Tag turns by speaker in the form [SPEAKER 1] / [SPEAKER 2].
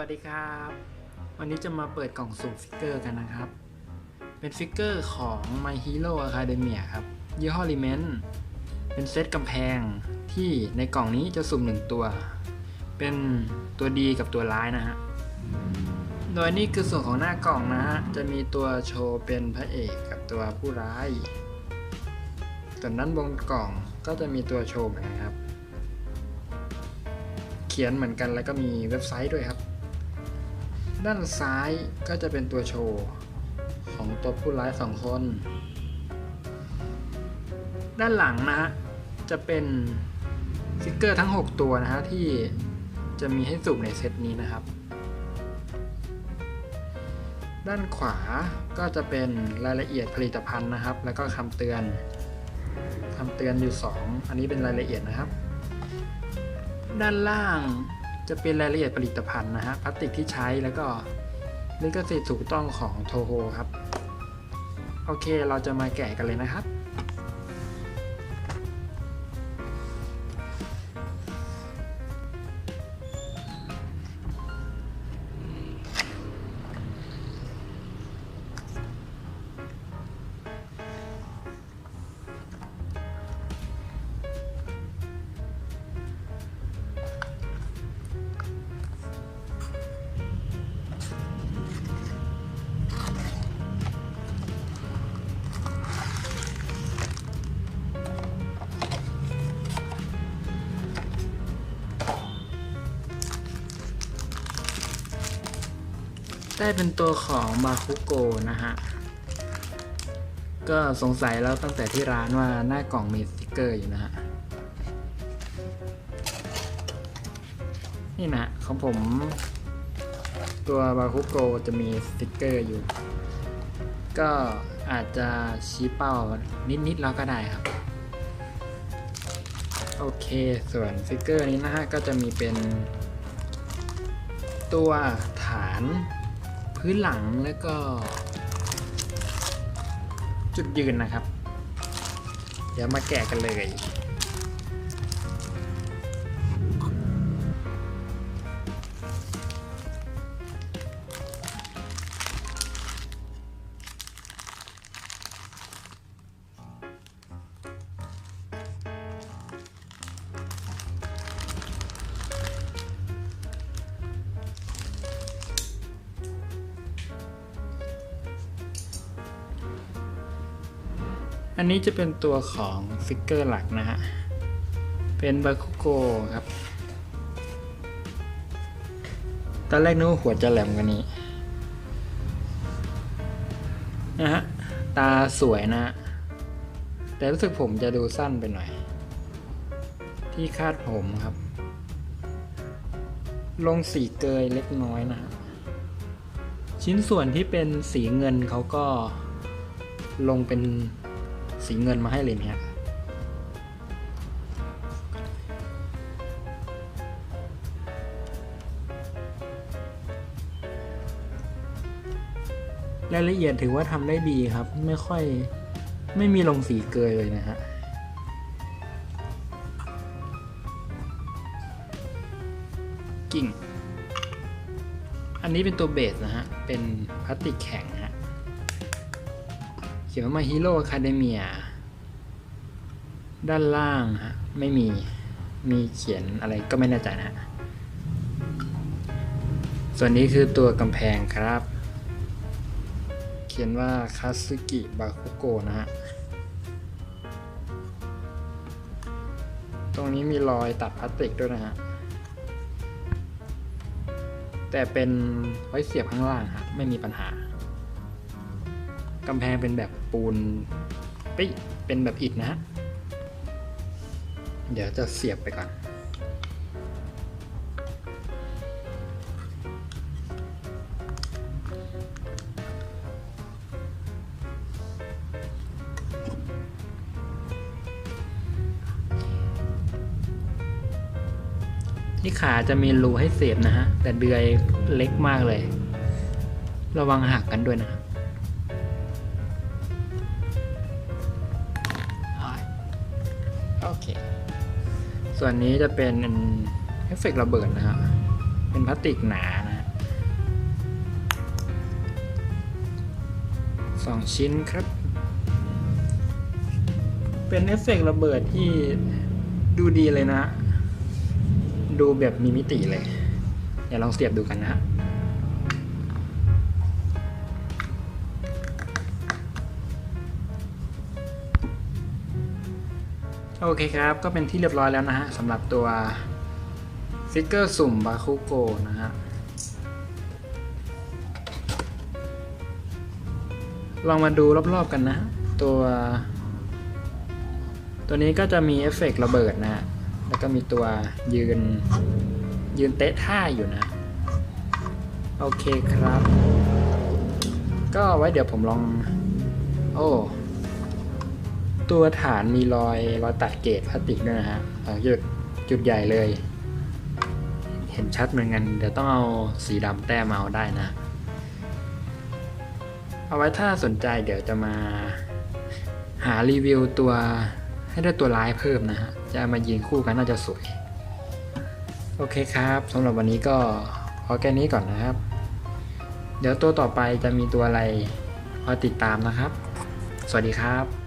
[SPEAKER 1] วัสดีครับ วันนี้จะมาเปิดกล่องสุ่มฟิกเกอร์กันนะครับ เป็นฟิกเกอร์ของ My Hero Academia ครับ ยี่ห้อ l ิเมนเป็นเซตกำแพงที่ในกล่องนี้จะสุ่มหนึ่งตัว เป็นตัวดีกับตัวร้ายนะฮะ โดยนี่คือส่วนของหน้ากล่องนะฮะ จะมีตัวโชว์เป็นพระเอกกับตัวผู้ร้าย ส่วนด้นบนกล่องก็จะมีตัวโชว์เหมือนกันครับเขียนเหมือนกันแล้วก็มีเว็บไซต์ด้วยครับ ด้านซ้ายก็จะเป็นตัวโชว์ของตัวผู้ร้ายสองคน ด้านหลังนะฮะจะเป็นฟิกเกอร์ทั้ง 6 ตัวนะฮะที่จะมีให้สุ่มในเซตนี้นะครับ ด้านขวาก็จะเป็นรายละเอียดผลิตภัณฑ์นะครับ แล้วก็คำเตือนคำเตือนอยู่ 2 อันนี้เป็นรายละเอียดนะครับ ด้านล่าง จะเป็นรายละเอียดผลิตภัณฑ์นะฮะพลาสติกที่ใช้แล้วก็ลิขสิทธิ์ถูกต้องของโทโฮครับ โอเคเราจะมาแกะกันเลยนะครับ ได้เป็นตัวของมาคุโกนะฮะ ก็สงสัยแล้วตั้งแต่ที่ร้านว่าหน้ากล่องมีสติกเกอร์อยู่นะฮะ นี่นะของผม ตัวบาคุโกจะมีสติกเกอร์อยู่ ก็อาจจะชี้เป้านิดๆแล้วก็ได้ครับ โอเคส่วนฟิกเกอร์นี้นะฮะ ก็จะมีเป็นตัวฐาน พื้นหลังแล้วก็ จุดยืนนะครับ เดี๋ยวมาแกะกันเลย อันนี้จะเป็นตัวของฟิกเกอร์หลักนะฮะ เป็นบาคุโกครับ ตอนแรกนึกว่าหัวจะแหลมกว่านี้นะฮะ ตาสวยนะฮะแต่รู้สึกผมจะดูสั้นไปหน่อย ที่คาดผมครับ ลงสีเกยเล็กน้อยนะฮะ ชิ้นส่วนที่เป็นสีเงินเขาก็ลงเป็น สีเงินมาให้เลยเนี่ยรายละเอียดถือว่าทำได้ดีครับ ไม่ค่อยไม่มีลงสีเกยเลยนะฮะกิ่ง อันนี้เป็นตัวเบสนะฮะ เป็นพลาสติกแข็งฮะ ขียนว่าฮีโร่คาเดเมียด้านล่างฮะ ไม่มี มีเขียนอะไรก็ไม่แน่ใจนะฮะส่วนนี้คือตัวกำแพงครับ เขียนว่าคาซึกิบาคุโกนะฮะ ตรงนี้มีรอยตัดพลาสติกด้วยนะฮะ แต่เป็นไว้เสียบข้างล่างฮะ ไม่มีปัญหา กำแพงเป็นแบบปูนเฮ้ยเป็นแบบอิฐนะฮะ เดี๋ยวจะเสียบไปก่อน ที่ขาจะมีรูให้เสียบนะฮะ แต่เดือยเล็กมากเลย ระวังหักกันด้วยนะ โอเค ส่วนนี้จะเป็นเอฟเฟกระเบิดนะฮะ เป็นพลาสติกหนานะสองชิ้นครับ เป็นเอฟเฟกระเบิดที่ดูดีเลยนะ ดูแบบมีมิติเลย เดี๋ยวลองเสียบดูกันนะฮะ โอเคครับ ก็เป็นที่เรียบร้อยแล้วนะฮะสำหรับตัวฟิกเกอร์สุ่มบาคุโกนะฮะลองมาดูรอบๆกันนะ ตัว ตัวนี้ก็จะมีเอฟเฟกต์ระเบิดนะฮะแล้วก็มีตัวยืน ยืนเตะท่าอยู่นะ โอเคครับ ก็ไว้เดี๋ยวผมลอง โอ้ ตัวฐานมีรอยรอยตัดเกรดพลาสติกด้วยนะฮะอ่าจุดจุดใหญ่เลย เห็นชัดเหมือนกัน เดี๋ยวต้องเอาสีดำแต้มเอาได้นะ เอาไว้ถ้าสนใจเดี๋ยวจะมา หารีวิวตัวให้ได้ตัวร้ายเพิ่มนะฮะ จะมายิงคู่กันน่าจะสวย โอเคครับสำหรับวันนี้ก็พอแค่นี้ก่อนนะครับ เดี๋ยวตัวต่อไปจะมีตัวอะไรคอยติดตามนะครับ สวัสดีครับ